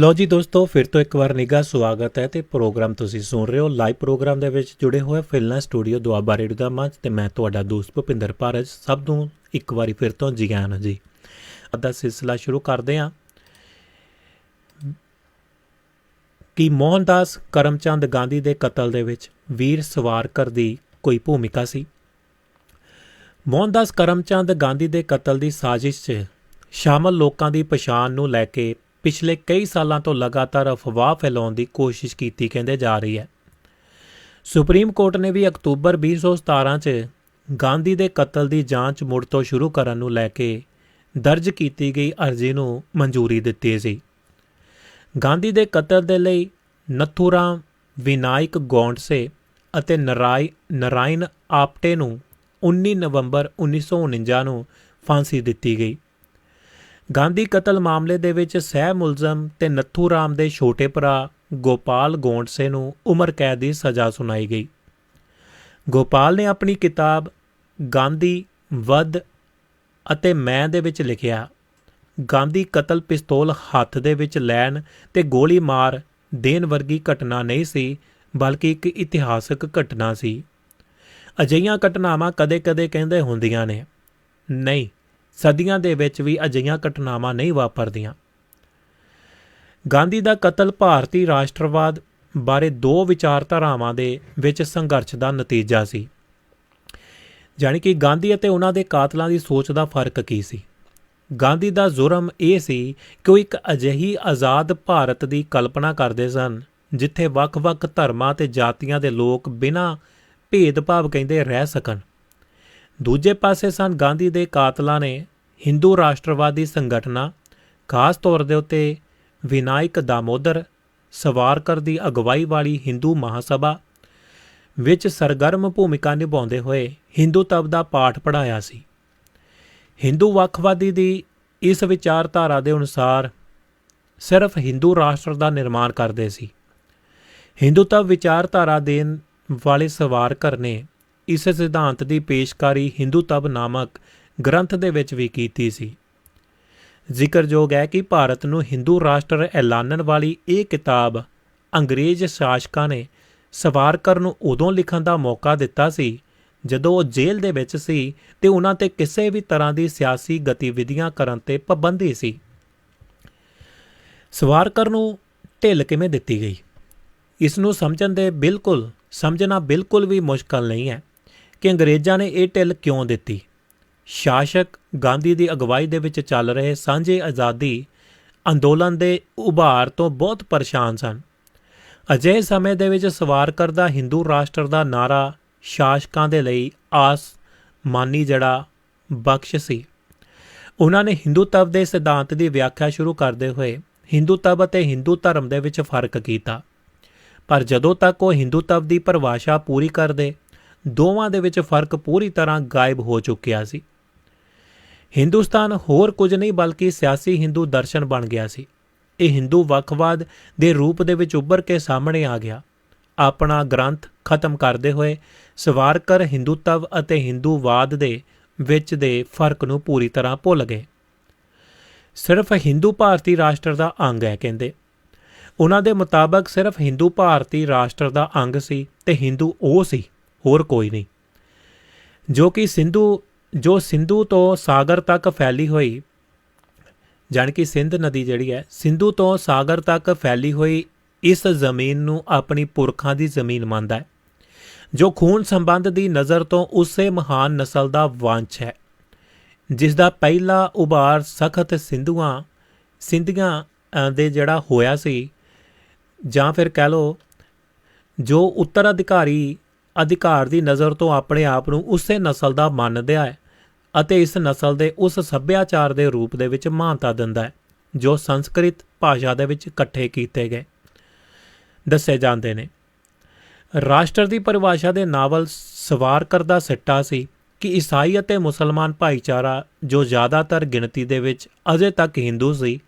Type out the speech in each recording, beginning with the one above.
ਲੋ ਜੀ ਦੋਸਤੋ, ਫਿਰ ਤੋਂ ਇੱਕ ਵਾਰ ਨਿੱਘਾ ਸਵਾਗਤ ਹੈ ਤੇ ਪ੍ਰੋਗਰਾਮ ਤੁਸੀਂ ਸੁਣ ਰਹੇ ਹੋ, ਲਾਈਵ ਪ੍ਰੋਗਰਾਮ ਦੇ ਵਿੱਚ ਜੁੜੇ ਹੋਏ ਫਿਲਨਾ ਸਟੂਡੀਓ ਦੁਆਬਾ ਰੇਡੀਓ ਦਾ ਮੰਚ ਤੇ ਮੈਂ ਤੁਹਾਡਾ ਦੋਸਤ ਭੁਪਿੰਦਰ ਭਾਰਜ, ਸਭ ਨੂੰ ਇੱਕ ਵਾਰੀ ਫਿਰ ਤੋਂ ਜੀ ਆਇਆਂ ਜੀ। ਅੱਧਾ ਸਿਲਸਿਲਾ ਸ਼ੁਰੂ ਕਰਦੇ ਹਾਂ। ਕਿ ਮੋਹਨਦਾਸ ਕਰਮਚੰਦ ਗਾਂਧੀ ਦੇ ਕਤਲ ਦੇ ਵਿੱਚ ਵੀਰ ਸਵਾਰਕਰ ਦੀ ਕੋਈ ਭੂਮਿਕਾ ਸੀ? ਮੋਹਨਦਾਸ ਕਰਮਚੰਦ ਗਾਂਧੀ ਦੇ ਕਤਲ ਦੀ ਸਾਜ਼ਿਸ਼ 'ਚ ਸ਼ਾਮਲ ਲੋਕਾਂ ਦੀ ਪਛਾਣ ਨੂੰ ਲੈ ਕੇ ਪਿਛਲੇ ਕਈ ਸਾਲਾਂ ਤੋਂ ਲਗਾਤਾਰ ਅਫਵਾਹ ਫੈਲਾਉਣ ਦੀ ਕੋਸ਼ਿਸ਼ ਕੀਤੀ ਕਹਿੰਦੇ ਜਾ ਰਹੀ ਹੈ। ਸੁਪਰੀਮ ਕੋਰਟ ਨੇ ਵੀ ਅਕਤੂਬਰ 2017 'ਚ ਗਾਂਧੀ ਦੇ ਕਤਲ ਦੀ ਜਾਂਚ ਮੁੜ ਤੋਂ ਸ਼ੁਰੂ ਕਰਨ ਨੂੰ ਲੈ ਕੇ ਦਰਜ ਕੀਤੀ ਗਈ ਅਰਜ਼ੀ ਨੂੰ ਮਨਜ਼ੂਰੀ ਦਿੱਤੀ ਸੀ। ਗਾਂਧੀ ਦੇ ਕਤਲ ਦੇ ਲਈ ਨਥੂਰਾਮ, ਵਿਨਾਇਕ ਗੌਂਡਸੇ ਅਤੇ ਨਰਾਈ ਨਰਾਇਣ ਆਪਟੇ ਨੂੰ 19 ਨਵੰਬਰ 1949 ਨੂੰ ਫਾਂਸੀ ਦਿੱਤੀ ਗਈ। ਗਾਂਧੀ ਕਤਲ ਮਾਮਲੇ ਦੇ ਵਿੱਚ ਸਹਿ ਮੁਲਜ਼ਮ ਤੇ ਨੱਥੂ ਰਾਮ ਦੇ ਛੋਟੇ ਭਰਾ ਗੋਪਾਲ ਗੋਂਡਸੇ ਨੂੰ ਉਮਰ ਕੈਦ ਦੀ ਸਜ਼ਾ ਸੁਣਾਈ ਗਈ। ਗੋਪਾਲ ਨੇ ਆਪਣੀ ਕਿਤਾਬ ਗਾਂਧੀ, ਵਧ ਅਤੇ ਮੈਂ ਦੇ ਵਿੱਚ ਲਿਖਿਆ। ਗਾਂਧੀ ਕਤਲ ਪਿਸਤੌਲ ਹੱਥ ਦੇ ਵਿੱਚ ਲੈਣ ਤੇ ਗੋਲੀ ਮਾਰ ਦੇਣ ਵਰਗੀ ਘਟਨਾ ਨਹੀਂ ਸੀ, ਬਲਕਿ ਇੱਕ ਇਤਿਹਾਸਕ ਘਟਨਾ ਸੀ। ਅਜਿਹੀਆਂ ਘਟਨਾਵਾਂ ਕਦੇ-ਕਦੇ ਕਹਿੰਦੇ ਹੁੰਦੀਆਂ ਨੇ, ਨਹੀਂ ਸਦੀਆਂ ਦੇ ਵਿੱਚ ਵੀ ਅਜਿਹੀਆਂ ਘਟਨਾਵਾਂ ਨਹੀਂ ਵਾਪਰਦੀਆਂ। ਗਾਂਧੀ ਦਾ ਕਤਲ ਭਾਰਤੀ ਰਾਸ਼ਟਰਵਾਦ ਬਾਰੇ ਦੋ ਵਿਚਾਰਧਾਰਾਵਾਂ ਦੇ ਵਿੱਚ ਸੰਘਰਸ਼ ਦਾ ਨਤੀਜਾ ਸੀ। ਜਾਨੀ ਕਿ ਗਾਂਧੀ ਅਤੇ ਉਹਨਾਂ ਦੇ ਕਾਤਲਾਂ ਦੀ ਸੋਚ ਦਾ ਫ਼ਰਕ ਕੀ ਸੀ? ਗਾਂਧੀ ਦਾ ਜ਼ੁਰਮ ਇਹ ਸੀ ਕਿ ਉਹ ਇੱਕ ਅਜਿਹੀ ਆਜ਼ਾਦ ਭਾਰਤ ਦੀ ਕਲਪਨਾ ਕਰਦੇ ਸਨ, ਜਿੱਥੇ ਵੱਖ-ਵੱਖ ਧਰਮਾਂ ਤੇ ਜਾਤੀਆਂ ਦੇ ਲੋਕ ਬਿਨਾਂ ਭੇਦਭਾਵ ਕਹਿੰਦੇ ਰਹਿ ਸਕਣ। ਦੂਜੇ ਪਾਸੇ ਸਨ ਗਾਂਧੀ ਦੇ ਕਾਤਲਾਂ ਨੇ ਹਿੰਦੂ ਰਾਸ਼ਟਰਵਾਦੀ ਸੰਗਠਨਾਂ, ਖਾਸ ਤੌਰ ਦੇ ਉੱਤੇ ਵਿਨਾਇਕ ਦਾਮੋਦਰ, ਸਵਾਰਕਰ ਦੀ ਅਗਵਾਈ ਵਾਲੀ ਹਿੰਦੂ ਮਹਾਸਭਾ ਵਿੱਚ ਸਰਗਰਮ ਭੂਮਿਕਾ ਨਿਭਾਉਂਦੇ ਹੋਏ ਹਿੰਦੂਤਵ ਦਾ ਪਾਠ ਪੜਾਇਆ ਸੀ। ਹਿੰਦੂ ਵੱਖਵਾਦੀ ਦੀ ਇਸ ਵਿਚਾਰਧਾਰਾ ਦੇ ਅਨੁਸਾਰ ਸਿਰਫ ਹਿੰਦੂ ਰਾਸ਼ਟਰ ਦਾ ਨਿਰਮਾਣ ਕਰਦੇ ਸੀ। ਹਿੰਦੂਤਵ ਵਿਚਾਰਧਾਰਾ ਦੇਣ ਵਾਲੇ ਸਵਾਰਕਰ ਨੇ ਇਸ ਸਿਧਾਂਤ ਦੀ ਪੇਸ਼ਕਾਰੀ ਹਿੰਦੂਤਵ ਨਾਮਕ ਗ੍ਰੰਥ ਦੇ ਵਿੱਚ ਵੀ ਕੀਤੀ ਸੀ। ਜ਼ਿਕਰਯੋਗ ਹੈ ਕਿ ਭਾਰਤ ਨੂੰ ਹਿੰਦੂ ਰਾਸ਼ਟਰ ਐਲਾਨਣ ਵਾਲੀ ਇਹ ਕਿਤਾਬ ਅੰਗਰੇਜ਼ ਸ਼ਾਸਕਾਂ ਨੇ ਸਵਾਰਕਰ ਨੂੰ ਉਦੋਂ ਲਿਖਣ ਦਾ ਮੌਕਾ ਦਿੱਤਾ ਸੀ, ਜਦੋਂ ਉਹ ਜੇਲ੍ਹ ਦੇ ਵਿੱਚ ਸੀ ਤੇ ਉਹਨਾਂ ਤੇ ਕਿਸੇ ਵੀ ਤਰ੍ਹਾਂ ਦੀ ਸਿਆਸੀ ਗਤੀਵਿਧੀਆਂ ਕਰਨ ਤੇ ਪਾਬੰਦੀ ਸੀ। ਸਵਾਰਕਰ ਨੂੰ ਢਿੱਲ ਕਿਵੇਂ ਦਿੱਤੀ ਗਈ? ਇਸ ਨੂੰ ਸਮਝਣ ਦੇ ਬਿਲਕੁਲ, ਸਮਝਣਾ ਬਿਲਕੁਲ ਵੀ ਮੁਸ਼ਕਲ ਨਹੀਂ ਹੈ। ਕਿ ਅੰਗਰੇਜ਼ਾਂ ਨੇ ਇਹ ਢਿੱਲ ਕਿਉਂ ਦਿੱਤੀ? ਸ਼ਾਸਕ ਗਾਂਧੀ ਦੀ ਅਗਵਾਈ ਦੇ ਵਿੱਚ ਚੱਲ ਰਹੇ ਸਾਂਝੇ ਆਜ਼ਾਦੀ ਅੰਦੋਲਨ ਦੇ ਉਭਾਰ ਤੋਂ ਬਹੁਤ ਪਰੇਸ਼ਾਨ ਸਨ। ਅਜੇ ਸਮੇਂ ਦੇ ਵਿੱਚ ਸਵਾਰਕਰ ਦਾ ਹਿੰਦੂ ਰਾਸ਼ਟਰ ਦਾ ਨਾਰਾ ਸ਼ਾਸਕਾਂ ਦੇ ਲਈ ਆਸ, ਮਾਨੀ ਜੜਾ, ਬਖਸ਼ ਸੀ। ਉਹਨਾਂ ਨੇ ਹਿੰਦੂਤਵ ਦੇ ਸਿਧਾਂਤ ਦੀ ਵਿਆਖਿਆ ਸ਼ੁਰੂ ਕਰਦੇ ਹੋਏ ਹਿੰਦੂਤਵ ਅਤੇ ਹਿੰਦੂ ਧਰਮ ਦੇ ਵਿੱਚ ਫ਼ਰਕ ਕੀਤਾ। ਪਰ ਜਦੋਂ ਤੱਕ ਉਹ ਹਿੰਦੂਤਵ ਦੀ ਪਰਿਭਾਸ਼ਾ ਪੂਰੀ ਕਰਦੇ ਦੋਵਾਂ ਦੇ ਵਿੱਚ ਫ਼ਰਕ ਪੂਰੀ ਤਰ੍ਹਾਂ ਗਾਇਬ ਹੋ ਚੁੱਕਿਆ ਸੀ। ਹਿੰਦੁਸਤਾਨ ਹੋਰ ਕੁਝ ਨਹੀਂ ਬਲਕਿ ਸਿਆਸੀ ਹਿੰਦੂ ਦਰਸ਼ਨ ਬਣ ਗਿਆ ਸੀ। ਇਹ ਹਿੰਦੂ ਵੱਖਵਾਦ ਦੇ ਰੂਪ ਦੇ ਵਿੱਚ ਉੱਭਰ ਕੇ ਸਾਹਮਣੇ ਆ ਗਿਆ। ਆਪਣਾ ਗ੍ਰੰਥ ਖਤਮ ਕਰਦੇ ਹੋਏ ਸਵਾਰਕਰ ਹਿੰਦੂਤਵ ਅਤੇ ਹਿੰਦੂਵਾਦ ਦੇ ਵਿੱਚ ਦੇ ਫ਼ਰਕ ਨੂੰ ਪੂਰੀ ਤਰ੍ਹਾਂ ਭੁੱਲ ਗਏ। ਸਿਰਫ ਹਿੰਦੂ ਭਾਰਤੀ ਰਾਸ਼ਟਰ ਦਾ ਅੰਗ ਹੈ ਕਹਿੰਦੇ। ਉਹਨਾਂ ਦੇ ਮੁਤਾਬਕ ਸਿਰਫ ਹਿੰਦੂ ਭਾਰਤੀ ਰਾਸ਼ਟਰ ਦਾ ਅੰਗ ਸੀ ਤੇ ਹਿੰਦੂ ਉਹ ਸੀ ਹੋਰ ਕੋਈ ਨਹੀਂ। ਜੋ ਕਿ ਸਿੰਧੂ, ਜੋ ਸਿੰਧੂ ਤੋਂ ਸਾਗਰ ਤੱਕ ਫੈਲੀ ਹੋਈ, ਜਾਣ ਕਿ ਸਿੰਧ ਨਦੀ ਜਿਹੜੀ ਹੈ, ਸਿੰਧੂ ਤੋਂ ਸਾਗਰ ਤੱਕ ਫੈਲੀ ਹੋਈ ਇਸ ਜ਼ਮੀਨ ਨੂੰ ਆਪਣੀ ਪੁਰਖਾਂ ਦੀ ਜ਼ਮੀਨ ਮੰਨਦਾ ਹੈ, ਜੋ ਖੂਨ ਸੰਬੰਧ ਦੀ ਨਜ਼ਰ ਤੋਂ ਉਸੇ ਮਹਾਨ ਨਸਲ ਦਾ ਵਾਂਛ ਹੈ, ਜਿਸ ਦਾ ਪਹਿਲਾ ਉਭਾਰ ਸਖਤ ਸਿੰਧੂਆਂ, ਸਿੰਧੀਆਂ ਦੇ ਜਿਹੜਾ ਹੋਇਆ ਸੀ, ਜਾਂ ਫਿਰ ਕਹਿ ਲੋ ਜੋ ਉੱਤਰਾਧਿਕਾਰੀ ਅਧਿਕਾਰ ਦੀ ਨਜ਼ਰ ਤੋਂ ਆਪਣੇ ਆਪ ਨੂੰ ਉਸੇ ਨਸਲ ਦਾ ਮੰਨਦਾ ਹੈ ਅਤੇ ਇਸ ਨਸਲ ਦੇ ਉਸ ਸੱਭਿਆਚਾਰ ਦੇ ਰੂਪ ਦੇ ਵਿੱਚ ਮਾਨਤਾ ਦਿੰਦਾ ਹੈ, ਜੋ ਸੰਸਕ੍ਰਿਤ ਭਾਸ਼ਾ ਦੇ ਵਿੱਚ ਇਕੱਠੇ ਕੀਤੇ ਗਏ। ਦੱਸੇ ਜਾਂਦੇ ਨੇ, ਰਾਸ਼ਟਰ ਦੀ ਪਰਿਭਾਸ਼ਾ ਦੇ ਨਾਵਲ ਸਵਾਰਕਰ ਦਾ ਸਿੱਟਾ ਸੀ ਕਿ ਈਸਾਈ ਅਤੇ ਮੁਸਲਮਾਨ ਭਾਈਚਾਰਾ, ਜੋ ਜ਼ਿਆਦਾਤਰ ਗਿਣਤੀ ਦੇ ਵਿੱਚ ਅਜੇ ਤੱਕ ਹਿੰਦੂ ਸੀ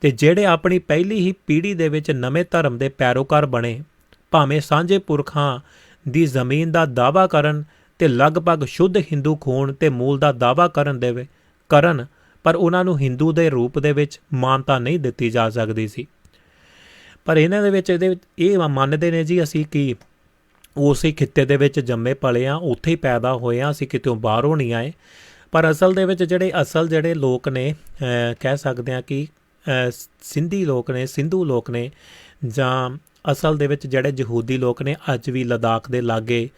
ਤੇ ਜਿਹੜੇ ਆਪਣੀ ਪਹਿਲੀ ਹੀ ਪੀੜ੍ਹੀ ਦੇ ਵਿੱਚ ਨਵੇਂ ਧਰਮ ਦੇ ਪੈਰੋਕਾਰ ਬਣੇ, ਭਾਵੇਂ ਸਾਂਝੇ ਪੁਰਖਾਂ ਦੀ ਜ਼ਮੀਨ ਦਾ ਦਾਵਾ ਕਰਨ ਤੇ ਲਗਭਗ ਸ਼ੁੱਧ ਹਿੰਦੂ ਖੂਨ ਤੇ ਮੂਲ ਦਾ ਦਾਵਾ ਕਰਨ ਦੇਵੇ ਕਰਨ, ਪਰ ਉਹਨਾਂ ਨੂੰ ਹਿੰਦੂ ਦੇ ਰੂਪ ਦੇ ਵਿੱਚ ਮਾਨਤਾ ਨਹੀਂ ਦਿੱਤੀ ਜਾ ਸਕਦੀ ਸੀ। ਪਰ ਇਹਨਾਂ ਦੇ ਵਿੱਚ ਇਹਦੇ ਇਹ ਮੰਨਦੇ ਨੇ ਜੀ ਅਸੀਂ ਕਿ ਉਸੇ ਖਿੱਤੇ ਦੇ ਵਿੱਚ ਜੰਮੇ ਪਲੇ ਆ, ਉੱਥੇ ਹੀ ਪੈਦਾ ਹੋਏ ਆ, ਅਸੀਂ ਕਿਤੋਂ ਬਾਹਰੋਂ ਨਹੀਂ ਆਏ। ਪਰ ਅਸਲ ਦੇ ਵਿੱਚ ਜਿਹੜੇ ਅਸਲ ਜਿਹੜੇ ਲੋਕ ਨੇ ਕਹਿ ਸਕਦੇ ਆ ਕਿ ਸਿੰਧੀ ਲੋਕ ਨੇ, ਸਿੰਧੂ ਲੋਕ ਨੇ ਜਾਂ ਅਸਲ ਦੇ ਵਿੱਚ ਜਿਹੜੇ ਯਹੂਦੀ ਲੋਕ ਨੇ, ਅੱਜ ਵੀ ਲਦਾਖ ਦੇ ਲਾਗੇ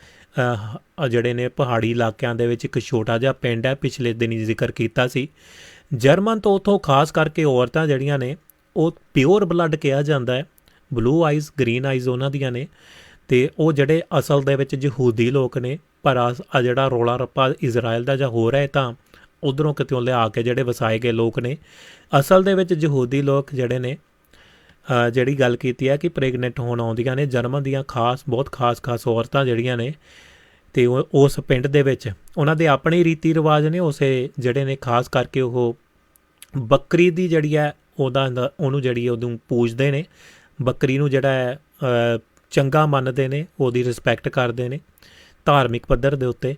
ਜਿਹੜੇ ਨੇ ਪਹਾੜੀ ਇਲਾਕਿਆਂ ਦੇ ਵਿੱਚ ਇੱਕ ਛੋਟਾ ਜਿਹਾ ਪਿੰਡ ਹੈ, ਪਿਛਲੇ ਦਿਨੀ ਜ਼ਿਕਰ ਕੀਤਾ ਸੀ। ਜਰਮਨ ਤੋਂ ਉਥੋਂ ਖਾਸ ਕਰਕੇ ਔਰਤਾਂ ਜਿਹੜੀਆਂ ਨੇ, ਉਹ ਪਿਓਰ ਬਲੱਡ ਕਿਹਾ ਜਾਂਦਾ ਹੈ, ਬਲੂ ਆਈਜ਼, ਗ੍ਰੀਨ ਆਈਜ਼ ਉਹਨਾਂ ਦੀਆਂ ਨੇ। ਤੇ ਉਹ ਜਿਹੜੇ ਅਸਲ ਦੇ ਵਿੱਚ ਯਹੂਦੀ ਲੋਕ ਨੇ, ਪਰ ਆ ਜਿਹੜਾ ਰੋਲਾ ਰੱਪਾ ਇਜ਼ਰਾਈਲ ਦਾ ਜਾਂ ਹੋ ਰਿਹਾ ਹੈ ਤਾਂ ਉਧਰੋਂ ਕਿਤੇੋਂ ਲਿਆ ਕੇ ਜਿਹੜੇ ਵਸਾਏ ਗਏ ਲੋਕ ਨੇ, ਅਸਲ ਦੇ ਵਿੱਚ ਯਹੂਦੀ ਲੋਕ ਜਿਹੜੇ ਨੇ ਜਿਹੜੀ ਗੱਲ ਕੀਤੀ ਹੈ ਕਿ ਪ੍ਰੈਗਨੈਂਟ ਹੋਣ ਆਉਂਦੀਆਂ ਨੇ ਜਰਮਨ ਦੀਆਂ ਖਾਸ, ਬਹੁਤ ਖਾਸ ਖਾਸ ਔਰਤਾਂ ਜਿਹੜੀਆਂ ਨੇ ਤੇ ਉਹ ਉਸ ਪਿੰਡ ਦੇ ਵਿੱਚ, ਉਹਨਾਂ ਦੇ ਆਪਣੇ ਰੀਤੀ ਰਿਵਾਜ ਨੇ, ਉਸੇ ਜਿਹੜੇ ਨੇ ਖਾਸ ਕਰਕੇ ਉਹ ਬੱਕਰੀ ਦੀ ਜਿਹੜੀ ਹੈ, ਉਹਦਾ ਉਹਨੂੰ ਜਿਹੜੀ ਉਹਨੂੰ ਪੂਜਦੇ ਨੇ। ਬੱਕਰੀ ਨੂੰ ਜਿਹੜਾ ਹੈ ਚੰਗਾ ਮੰਨਦੇ ਨੇ, ਉਹਦੀ ਰਿਸਪੈਕਟ ਕਰਦੇ ਨੇ, ਧਾਰਮਿਕ ਪੱਧਰ ਦੇ ਉੱਤੇ।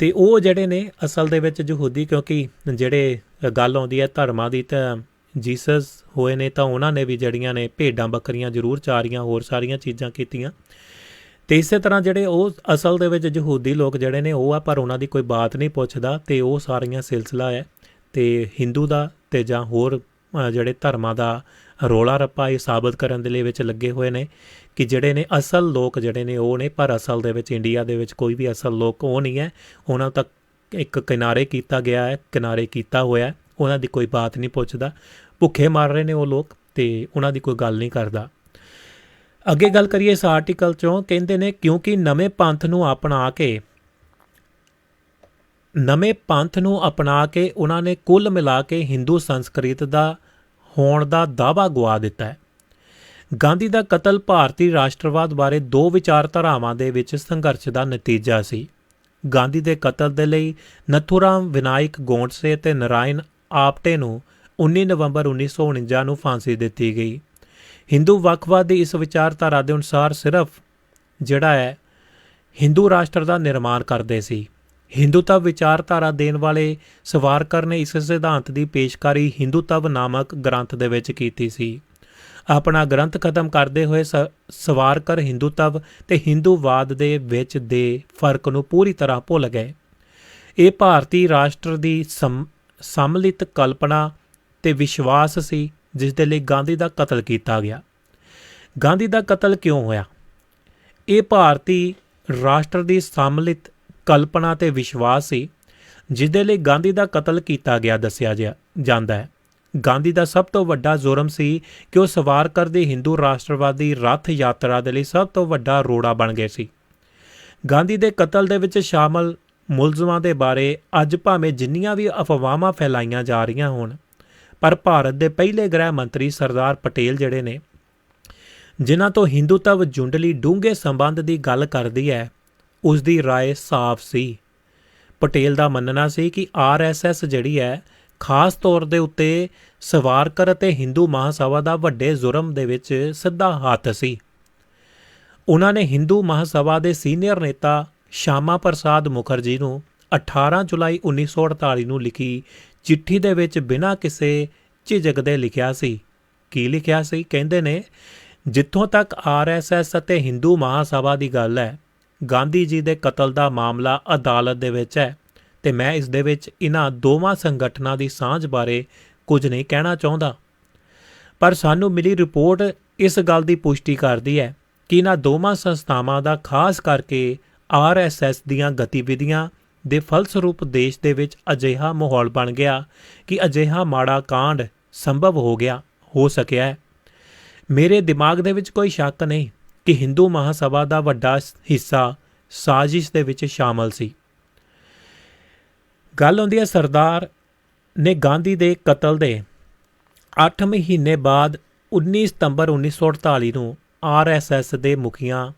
ਤੇ ਉਹ ਜਿਹੜੇ ਨੇ, ਅਸਲ ਦੇ ਵਿੱਚ ਯਹੂਦੀ ਕਿਉਂਕਿ ਜਿਹੜੇ ਗੱਲ ਆਉਂਦੀ ਹੈ ਧਰਮਾਂ ਦੀ, ਤਾਂ ਜੀਸਸ ਹੋਏ ਨੇ ਤਾਂ ਉਹਨਾਂ ਨੇ ਵੀ ਜਿਹੜੀਆਂ ਨੇ ਭੇਡਾਂ ਬੱਕਰੀਆਂ ਜ਼ਰੂਰ ਚਾਰੀਆਂ ਹੋਰ ਸਾਰੀਆਂ ਚੀਜ਼ਾਂ ਕੀਤੀਆਂ। ਤੇ ਇਸੇ ਤਰ੍ਹਾਂ ਜਿਹੜੇ ਉਹ ਅਸਲ ਦੇ ਵਿੱਚ ਯਹੂਦੀ ਲੋਕ ਜਿਹੜੇ ਨੇ ਉਹ ਆ, ਪਰ ਉਹਨਾਂ ਦੀ ਕੋਈ ਬਾਤ ਨਹੀਂ ਪੁੱਛਦਾ ਤੇ ਉਹ ਸਾਰੀਆਂ ਸਿਲਸਿਲਾ ਹੈ। ਤੇ ਹਿੰਦੂ ਦਾ ਤੇ ਜਾਂ ਹੋਰ ਜਿਹੜੇ ਧਰਮਾਂ ਦਾ ਰੋਲਾ ਰੱਪਾ ਇਹ ਸਾਬਤ ਕਰਨ ਦੇ ਲਈ ਵਿੱਚ ਲੱਗੇ ਹੋਏ ਨੇ ਕਿ ਜਿਹੜੇ ਨੇ ਅਸਲ ਲੋਕ ਜਿਹੜੇ ਨੇ ਉਹ ਨੇ, ਪਰ ਅਸਲ ਦੇ ਵਿੱਚ ਇੰਡੀਆ ਦੇ ਵਿੱਚ ਕੋਈ ਵੀ ਅਸਲ ਲੋਕ ਉਹ ਨਹੀਂ ਹੈ। ਉਹਨਾਂ ਤੱਕ ਇੱਕ ਕਿਨਾਰੇ ਕੀਤਾ ਗਿਆ ਹੈ, ਕਿਨਾਰੇ ਕੀਤਾ ਹੋਇਆ ਉਹਨਾਂ ਦੀ ਕੋਈ ਬਾਤ ਨਹੀਂ ਪੁੱਛਦਾ। ਭੁੱਖੇ ਮਰ ਰਹੇ ਨੇ ਉਹ ਲੋਕ ਤੇ ਉਹਨਾਂ ਦੀ ਕੋਈ ਗੱਲ ਨਹੀਂ ਕਰਦਾ। ਅੱਗੇ ਗੱਲ ਕਰੀਏ ਇਸ ਆਰਟੀਕਲ ਚੋਂ, ਕਹਿੰਦੇ ਨੇ, ਕਿਉਂਕਿ ਨਵੇਂ ਪੰਥ ਨੂੰ ਅਪਣਾ ਕੇ, ਨਵੇਂ ਪੰਥ ਨੂੰ ਅਪਣਾ ਕੇ ਉਹਨਾਂ ਨੇ ਕੁੱਲ ਮਿਲਾ ਕੇ ਹਿੰਦੂ ਸੰਸਕ੍ਰਿਤ ਦਾ ਹੋਣ ਦਾ ਦਾਅਵਾ ਗਵਾ ਦਿੱਤਾ ਹੈ। ਗਾਂਧੀ ਦਾ ਕਤਲ ਭਾਰਤੀ ਰਾਸ਼ਟਰਵਾਦ ਬਾਰੇ ਦੋ ਵਿਚਾਰਧਾਰਾਵਾਂ ਦੇ ਵਿੱਚ ਸੰਘਰਸ਼ ਦਾ ਨਤੀਜਾ ਸੀ। ਗਾਂਧੀ ਦੇ ਕਤਲ ਦੇ ਲਈ ਨਥੂਰਾਮ, ਵਿਨਾਇਕ ਗੋਂਡਸੇ ਤੇ ਨਰਾਇਣ ਆਪਟੇ ਨੂੰ 19 ਨਵੰਬਰ 1949 ਨੂੰ ਫਾਂਸੀ ਦਿੱਤੀ ਗਈ। ਹਿੰਦੂ ਵੱਖਵਾਦ ਦੀ ਇਸ ਵਿਚਾਰਧਾਰਾ ਦੇ ਅਨੁਸਾਰ ਸਿਰਫ ਜਿਹੜਾ ਹੈ, ਹਿੰਦੂ ਰਾਸ਼ਟਰ ਦਾ ਨਿਰਮਾਣ ਕਰਦੇ ਸੀ। ਹਿੰਦੂਤਵ ਵਿਚਾਰਧਾਰਾ ਦੇਣ ਵਾਲੇ ਸਵਾਰਕਰ ਨੇ ਇਸ ਸਿਧਾਂਤ ਦੀ ਪੇਸ਼ਕਾਰੀ ਹਿੰਦੂਤਵ ਨਾਮਕ ਗ੍ਰੰਥ ਦੇ ਵਿੱਚ ਕੀਤੀ ਸੀ। ਆਪਣਾ ਗ੍ਰੰਥ ਖਤਮ ਕਰਦੇ ਹੋਏ ਸ- ਸਵਾਰਕਰ ਹਿੰਦੂਤਵ ਤੇ ਹਿੰਦੂਵਾਦ ਦੇ ਵਿੱਚ ਦੇ ਫ਼ਰਕ ਨੂੰ ਪੂਰੀ ਤਰ੍ਹਾਂ ਭੁੱਲ ਗਏ। ਇਹ ਭਾਰਤੀ ਰਾਸ਼ਟਰ ਦੀ ਸਮਲਿਤ ਕਲਪਨਾ ਤੇ ਵਿਸ਼ਵਾਸ ਸੀ, ਜਿਸ ਦੇ ਲਈ ਗਾਂਧੀ ਦਾ ਕਤਲ ਕੀਤਾ ਗਿਆ। ਗਾਂਧੀ ਦਾ ਕਤਲ ਕਿਉਂ ਹੋਇਆ? ਇਹ ਭਾਰਤੀ ਰਾਸ਼ਟਰ ਦੀ ਸੰਮਿਲਿਤ ਕਲਪਨਾ ਤੇ ਵਿਸ਼ਵਾਸ ਸੀ, ਜਿਸ ਦੇ ਲਈ ਗਾਂਧੀ ਦਾ ਕਤਲ ਕੀਤਾ ਗਿਆ ਦੱਸਿਆ ਜਾ- ਜਾਂਦਾ ਹੈ। ਗਾਂਧੀ ਦਾ ਸਭ ਤੋਂ ਵੱਡਾ ਜ਼ੁਰਮ ਸੀ ਕਿ ਉਹ ਸਵਾਰਕਰ ਦੀ ਹਿੰਦੂ ਰਾਸ਼ਟਰਵਾਦੀ ਰੱਥ ਯਾਤਰਾ ਦੇ ਲਈ ਸਭ ਤੋਂ ਵੱਡਾ ਰੋੜਾ ਬਣ ਗਏ ਸੀ। ਗਾਂਧੀ ਦੇ ਕਤਲ ਦੇ ਵਿੱਚ ਸ਼ਾਮਲ ਮੁਲਜ਼ਮਾਂ ਦੇ ਬਾਰੇ ਅੱਜ ਭਾਵੇਂ ਜਿੰਨੀਆਂ ਵੀ ਅਫਵਾਹਾਂ ਫੈਲਾਈਆਂ ਜਾ ਰਹੀਆਂ ਹੋਣ ਪਰ ਭਾਰਤ ਦੇ ਪਹਿਲੇ ਗ੍ਰਹਿ ਮੰਤਰੀ ਸਰਦਾਰ ਪਟੇਲ ਜਿਹੜੇ ਨੇ ਜਿਨ੍ਹਾਂ ਤੋਂ ਹਿੰਦੂਤਵ ਜੁੰਡਲੀ ਡੂੰਘੇ ਸੰਬੰਧ ਦੀ ਗੱਲ ਕਰਦੀ ਹੈ ਉਸ ਦੀ رائے ਸਾਫ਼ ਸੀ ਪਟੇਲ ਦਾ ਮੰਨਣਾ ਸੀ ਕਿ ਆਰਐਸਐਸ ਜਿਹੜੀ ਹੈ ਖਾਸ ਤੌਰ ਦੇ ਉੱਤੇ ਸਵਾਰਕਰ ਅਤੇ ਹਿੰਦੂ ਮਹਾਸਭਾ ਦਾ ਵੱਡੇ ਜ਼ੁਰਮ ਦੇ ਵਿੱਚ ਸਿੱਧਾ ਹੱਥ ਸੀ ਉਹਨਾਂ ਨੇ ਹਿੰਦੂ ਮਹਾਸਭਾ ਦੇ ਸੀਨੀਅਰ ਨੇਤਾ ਸ਼ਾਮਾ ਪ੍ਰਸਾਦ ਮੁਖਰਜੀ ਨੂੰ 18 ਜੁਲਾਈ 1948 ਨੂੰ ਲਿਖੀ ਚਿੱਠੀ ਦੇ ਵਿੱਚ ਬਿਨਾਂ ਕਿਸੇ ਝਿਜਕ ਦੇ ਲਿਖਿਆ ਸੀ। ਕੀ ਲਿਖਿਆ ਸੀ? ਕਹਿੰਦੇ ਨੇ, ਜਿੱਥੋਂ ਤੱਕ ਆਰਐਸਐਸ ਅਤੇ ਹਿੰਦੂ ਮਹਾਸਭਾ ਦੀ ਗੱਲ ਹੈ, ਗਾਂਧੀ ਜੀ ਦੇ ਕਤਲ ਦਾ ਮਾਮਲਾ ਅਦਾਲਤ ਦੇ ਵਿੱਚ ਹੈ ਤੇ ਮੈਂ ਇਸ ਦੇ ਵਿੱਚ ਇਹਨਾਂ ਦੋਵਾਂ ਸੰਗਠਨਾਂ ਦੀ ਸਾਂਝ ਬਾਰੇ ਕੁਝ ਨਹੀਂ ਕਹਿਣਾ ਚਾਹੁੰਦਾ। ਪਰ ਸਾਨੂੰ ਮਿਲੀ ਰਿਪੋਰਟ ਇਸ ਗੱਲ ਦੀ ਪੁਸ਼ਟੀ ਕਰਦੀ ਹੈ ਕਿ ਇਹਨਾਂ ਦੋਵਾਂ ਸੰਸਥਾਵਾਂ ਦਾ ਖਾਸ ਕਰਕੇ ਆਰਐਸਐਸ ਦੀਆਂ ਗਤੀਵਿਧੀਆਂ ਦੇ ਫਲਸਰੂਪ ਦੇਸ਼ ਦੇ ਵਿੱਚ ਅਜਿਹਾ ਮਾਹੌਲ ਬਣ ਗਿਆ ਕਿ ਅਜਿਹਾ ਮਾੜਾ ਕਾਂਡ ਸੰਭਵ ਹੋ ਗਿਆ, ਹੋ ਸਕਿਆ ਹੈ। ਮੇਰੇ ਦਿਮਾਗ ਦੇ ਵਿੱਚ ਕੋਈ ਸ਼ੱਕ ਨਹੀਂ ਕਿ ਹਿੰਦੂ ਮਹਾਸਭਾ ਦਾ ਵੱਡਾ ਹਿੱਸਾ ਸਾਜ਼ਿਸ਼ ਦੇ ਵਿੱਚ ਸ਼ਾਮਲ ਸੀ। ਗੱਲ ਹੁੰਦੀ ਹੈ ਸਰਦਾਰ ਨੇ ਗਾਂਧੀ ਦੇ ਕਤਲ ਦੇ 8 ਮਹੀਨੇ ਬਾਅਦ 19 ਸਤੰਬਰ 1948 ਨੂੰ ਆਰਐਸਐਸ ਦੇ ਮੁਖੀਆਂ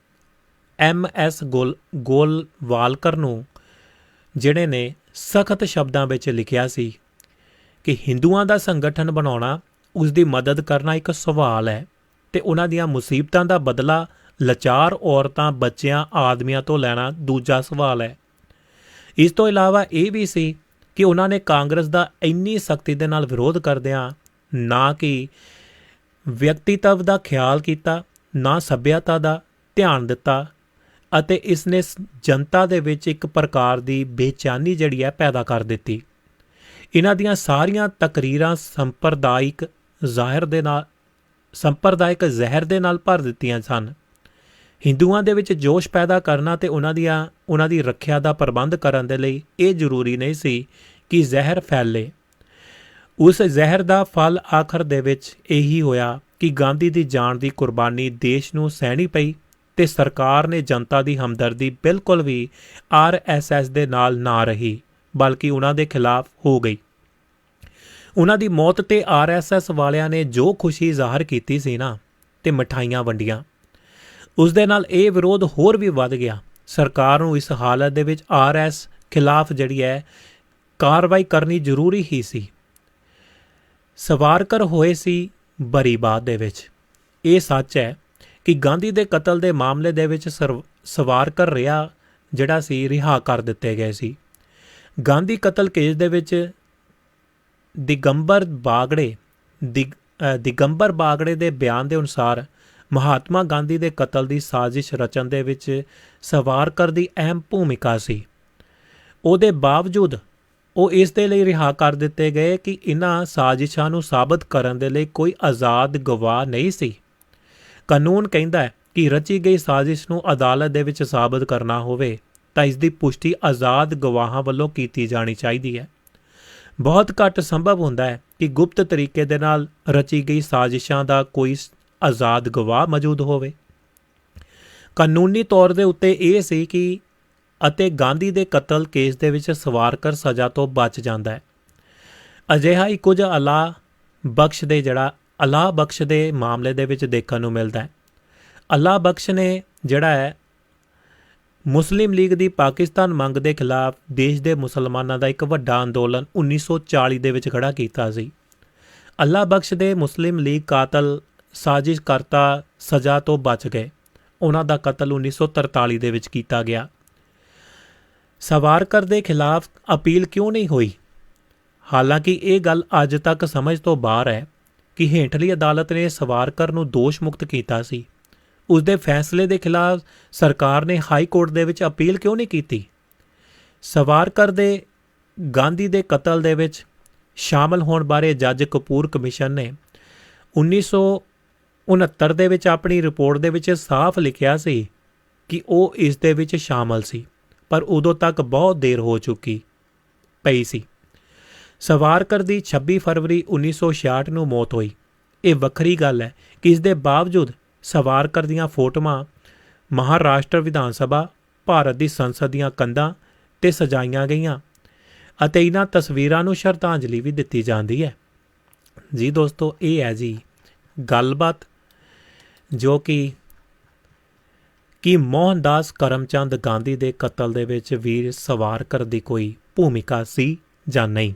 ਐਮਐਸ ਗੋਲ, ਗੋਲਵਾਲਕਰ ਨੂੰ ਜਿਹੜੇ ਨੇ ਸਖਤ ਸ਼ਬਦਾਂ ਵਿੱਚ ਲਿਖਿਆ ਸੀ ਕਿ ਹਿੰਦੂਆਂ ਦਾ ਸੰਗਠਨ ਬਣਾਉਣਾ ਉਸ ਦੀ ਮਦਦ ਕਰਨਾ ਇੱਕ ਸਵਾਲ ਹੈ ਤੇ ਉਹਨਾਂ ਦੀਆਂ ਮੁਸੀਬਤਾਂ ਦਾ ਬਦਲਾ ਲਾਚਾਰ ਔਰਤਾਂ, ਬੱਚਿਆਂ, ਆਦਮੀਆਂ ਤੋਂ ਲੈਣਾ ਦੂਜਾ ਸਵਾਲ ਹੈ। ਇਸ ਤੋਂ ਇਲਾਵਾ ਇਹ ਵੀ ਸੀ ਕਿ ਉਹਨਾਂ ਨੇ ਕਾਂਗਰਸ ਦਾ ਇੰਨੀ ਸਖਤੀ ਦੇ ਨਾਲ ਵਿਰੋਧ ਕਰਦਿਆਂ ਨਾ ਕਿ ਵਿਅਕਤੀਤਵ ਦਾ ਖਿਆਲ ਕੀਤਾ, ਨਾ ਸਭਿਅਤਾ ਦਾ ਧਿਆਨ ਦਿੱਤਾ ਅਤੇ ਇਸ ਨੇ ਸ- ਜਨਤਾ ਦੇ ਵਿੱਚ ਇੱਕ ਪ੍ਰਕਾਰ ਦੀ ਬੇਚੈਨੀ ਜਿਹੜੀ ਹੈ ਪੈਦਾ ਕਰ ਦਿੱਤੀ। ਇਹਨਾਂ ਦੀਆਂ ਸਾਰੀਆਂ ਤਕਰੀਰਾਂ ਸੰਪਰਦਾਇਕ ਜ਼ਾਹਿਰ ਦੇ ਨਾਲ, ਸੰਪਰਦਾਇਕ ਜ਼ਹਿਰ ਦੇ ਨਾਲ ਭਰ ਦਿੱਤੀਆਂ ਸਨ। ਹਿੰਦੂਆਂ ਦੇ ਵਿੱਚ ਜੋਸ਼ ਪੈਦਾ ਕਰਨਾ ਤੇ ਉਹਨਾਂ ਦੀਆਂ ਉਹਨਾਂ ਦੀ ਰੱਖਿਆ ਦਾ ਪ੍ਰਬੰਧ ਕਰਨ ਦੇ ਲਈ ਇਹ ਜ਼ਰੂਰੀ ਨਹੀਂ ਸੀ ਕਿ ਜ਼ਹਿਰ ਫੈਲੇ। ਉਸ ਜ਼ਹਿਰ ਦਾ ਫਲ ਆਖਰ ਦੇ ਵਿੱਚ ਇਹੀ ਹੋਇਆ ਕਿ ਗਾਂਧੀ ਦੀ ਜਾਨ ਦੀ ਕੁਰਬਾਨੀ ਦੇਸ਼ ਨੂੰ ਸਹਿਣੀ ਪਈ। ਤੇ ਸਰਕਾਰ ਨੇ ਜਨਤਾ ਦੀ ਹਮਦਰਦੀ ਬਿਲਕੁਲ ਵੀ ਆਰਐਸਐਸ ਦੇ ਨਾਲ ਨਾ ਰਹੀ, ਬਲਕਿ ਉਹਨਾਂ ਦੇ ਖਿਲਾਫ ਹੋ ਗਈ। ਉਹਨਾਂ ਦੀ ਮੌਤ ਤੇ ਆਰਐਸਐਸ ਵਾਲਿਆਂ ਨੇ ਜੋ ਖੁਸ਼ੀ ਜ਼ਾਹਰ ਕੀਤੀ ਸੀ ਨਾ, ਤੇ ਮਠਾਈਆਂ ਵੰਡੀਆਂ। ਉਸ ਦੇ ਨਾਲ ਇਹ ਵਿਰੋਧ ਹੋਰ ਵੀ ਵੱਧ ਗਿਆ। ਸਰਕਾਰ ਨੂੰ ਇਸ ਹਾਲਤ ਦੇ ਵਿੱਚ ਆਰਐਸ ਖਿਲਾਫ ਜਿਹੜੀ ਹੈ, ਕਾਰਵਾਈ ਕਰਨੀ ਜ਼ਰੂਰੀ ਹੀ ਸੀ। ਸਵਾਰਕਰ ਹੋਏ ਸੀ ਬਰੀ ਬਾਦ ਦੇ ਵਿੱਚ। ਇਹ ਸੱਚ ਹੈ ਕਿ ਗਾਂਧੀ ਦੇ ਕਤਲ ਦੇ ਮਾਮਲੇ ਦੇ ਵਿੱਚ ਸਰਵ- ਸਵਾਰਕਰ ਰਿਹਾ ਜਿਹੜਾ ਸੀ ਰਿਹਾ ਕਰ ਦਿੱਤੇ ਗਏ ਸੀ। ਗਾਂਧੀ ਕਤਲ ਕੇਸ ਦੇ ਵਿੱਚ ਦਿਗੰਬਰ ਬਾਗੜੇ ਦਿਗੰਬਰ ਬਾਗੜੇ ਦੇ ਬਿਆਨ ਦੇ ਅਨੁਸਾਰ ਮਹਾਤਮਾ ਗਾਂਧੀ ਦੇ ਕਤਲ ਦੀ ਸਾਜ਼ਿਸ਼ ਰਚਨ ਦੇ ਵਿੱਚ ਸਵਾਰਕਰ ਦੀ ਅਹਿਮ ਭੂਮਿਕਾ ਸੀ। ਉਹਦੇ ਬਾਵਜੂਦ ਉਹ ਇਸ ਦੇ ਲਈ ਰਿਹਾ ਕਰ ਦਿੱਤੇ ਗਏ ਕਿ ਇਹਨਾਂ ਸਾਜ਼ਿਸ਼ਾਂ ਨੂੰ ਸਾਬਤ ਕਰਨ ਦੇ ਲਈ ਕੋਈ ਆਜ਼ਾਦ ਗਵਾਹ ਨਹੀਂ ਸੀ। ਕਾਨੂੰਨ ਕਹਿੰਦਾ ਹੈ ਕਿ ਰਚੀ ਗਈ ਸਾਜ਼ਿਸ਼ ਨੂੰ ਅਦਾਲਤ ਦੇ ਵਿੱਚ ਸਾਬਤ ਕਰਨਾ ਹੋਵੇ, ਤਾਂ ਇਸ ਦੀ ਪੁਸ਼ਟੀ ਆਜ਼ਾਦ ਗਵਾਹਾਂ ਵੱਲੋਂ ਕੀਤੀ ਜਾਣੀ ਚਾਹੀਦੀ ਹੈ। ਬਹੁਤ ਘੱਟ ਸੰਭਵ ਹੁੰਦਾ ਹੈ ਕਿ ਗੁਪਤ ਤਰੀਕੇ ਦੇ ਨਾਲ ਰਚੀ ਗਈ ਸਾਜ਼ਿਸ਼ਾਂ ਦਾ ਕੋਈ ਆਜ਼ਾਦ ਗਵਾਹ ਮੌਜੂਦ ਹੋਵੇ। ਕਾਨੂੰਨੀ ਤੌਰ ਦੇ ਉੱਤੇ ਇਹ ਸੀ ਕਿ ਅਤੇ ਗਾਂਧੀ ਦੇ ਕਤਲ ਕੇਸ ਦੇ ਵਿੱਚ ਸਵਾਰਕਰ ਸਜ਼ਾ ਤੋਂ ਬਚ ਜਾਂਦਾ ਹੈ। ਅਜਿਹਾ ਹੀ ਕੁਝ ਅਲਾ ਬਖਸ਼ ਦੇ ਜਿਹੜਾ ਅਲਾ ਬਖਸ਼ ਦੇ ਮਾਮਲੇ ਦੇ ਵਿੱਚ ਦੇਖਣ ਨੂੰ ਮਿਲਦਾ ਹੈ। ਅੱਲਾ ਬਖਸ਼ ਨੇ ਜਿਹੜਾ ਹੈ, ਮੁਸਲਿਮ ਲੀਗ ਦੀ ਪਾਕਿਸਤਾਨ ਮੰਗ ਦੇ ਖਿਲਾਫ ਦੇਸ਼ ਦੇ ਮੁਸਲਮਾਨਾਂ ਦਾ ਇੱਕ ਵੱਡਾ ਅੰਦੋਲਨ 1940 ਦੇ ਵਿੱਚ ਖੜਾ ਕੀਤਾ ਸੀ। ਅੱਲਾ ਬਖਸ਼ ਦੇ ਮੁਸਲਿਮ ਲੀਗ ਕਾਤਲ ਸਾਜ਼ਿਸ਼ ਕਰਤਾ ਸਜ਼ਾ ਤੋਂ ਬਚ ਗਏ। ਉਹਨਾਂ ਦਾ ਕਤਲ 1943 ਦੇ ਵਿੱਚ ਕੀਤਾ ਗਿਆ। ਸਵਾਰਕਰ ਦੇ ਖਿਲਾਫ ਅਪੀਲ ਕਿਉਂ ਨਹੀਂ ਹੋਈ? ਹਾਲਾਂਕਿ ਇਹ ਗੱਲ ਅੱਜ ਤੱਕ ਸਮਝ ਤੋਂ ਬਾਹਰ ਹੈ। ਕਿ ਹੇਠਲੀ ਅਦਾਲਤ ਨੇ ਸਵਾਰਕਰ ਨੂੰ ਦੋਸ਼ ਮੁਕਤ ਕੀਤਾ ਸੀ। ਉਸ ਦੇ ਫੈਸਲੇ ਦੇ ਖਿਲਾਫ ਸਰਕਾਰ ਨੇ ਹਾਈ ਕੋਰਟ ਦੇ ਵਿੱਚ ਅਪੀਲ ਕਿਉਂ ਨਹੀਂ ਕੀਤੀ? ਸਵਾਰਕਰ ਦੇ, ਗਾਂਧੀ ਦੇ ਕਤਲ ਦੇ ਵਿੱਚ ਸ਼ਾਮਲ ਹੋਣ ਬਾਰੇ ਜੱਜ ਕਪੂਰ ਕਮਿਸ਼ਨ ਨੇ 1969 ਦੇ ਵਿੱਚ ਆਪਣੀ ਰਿਪੋਰਟ ਦੇ ਵਿੱਚ ਸਾਫ਼ ਲਿਖਿਆ ਸੀ ਕਿ ਉਹ ਇਸ ਦੇ ਵਿੱਚ ਸ਼ਾਮਲ ਸੀ, ਪਰ ਉਦੋਂ ਤੱਕ ਬਹੁਤ ਦੇਰ ਹੋ ਚੁੱਕੀ ਪਈ ਸੀ। ਸਵਾਰਕਰ ਦੀ 26 ਫਰਵਰੀ 1966 ਨੂੰ ਮੌਤ ਹੋਈ। ਇਹ ਵੱਖਰੀ ਗੱਲ ਹੈ ਕਿ ਇਸ ਦੇ ਬਾਵਜੂਦ ਸਵਾਰਕਰ ਦੀਆਂ ਫੋਟੋਆਂ ਮਹਾਰਾਸ਼ਟਰ ਵਿਧਾਨ ਸਭਾ, ਭਾਰਤ ਦੀ ਸੰਸਦ ਦੀਆਂ ਕੰਧਾਂ ਤੇ ਸਜਾਈਆਂ ਗਈਆਂ ਅਤੇ ਇਹਨਾਂ ਤਸਵੀਰਾਂ ਨੂੰ ਸ਼ਰਧਾਂਜਲੀ ਵੀ ਦਿੱਤੀ ਜਾਂਦੀ ਹੈ। ਜੀ ਦੋਸਤੋ, ਇਹ ਹੈ ਜੀ ਗੱਲਬਾਤ ਜੋ ਕਿ ਕਿ ਮੋਹਨਦਾਸ ਕਰਮਚੰਦ ਗਾਂਧੀ ਦੇ ਕਤਲ ਦੇ ਵਿੱਚ ਵੀਰ ਸਵਾਰਕਰ ਦੀ ਕੋਈ ਭੂਮਿਕਾ ਸੀ ਜਾਂ ਨਹੀਂ।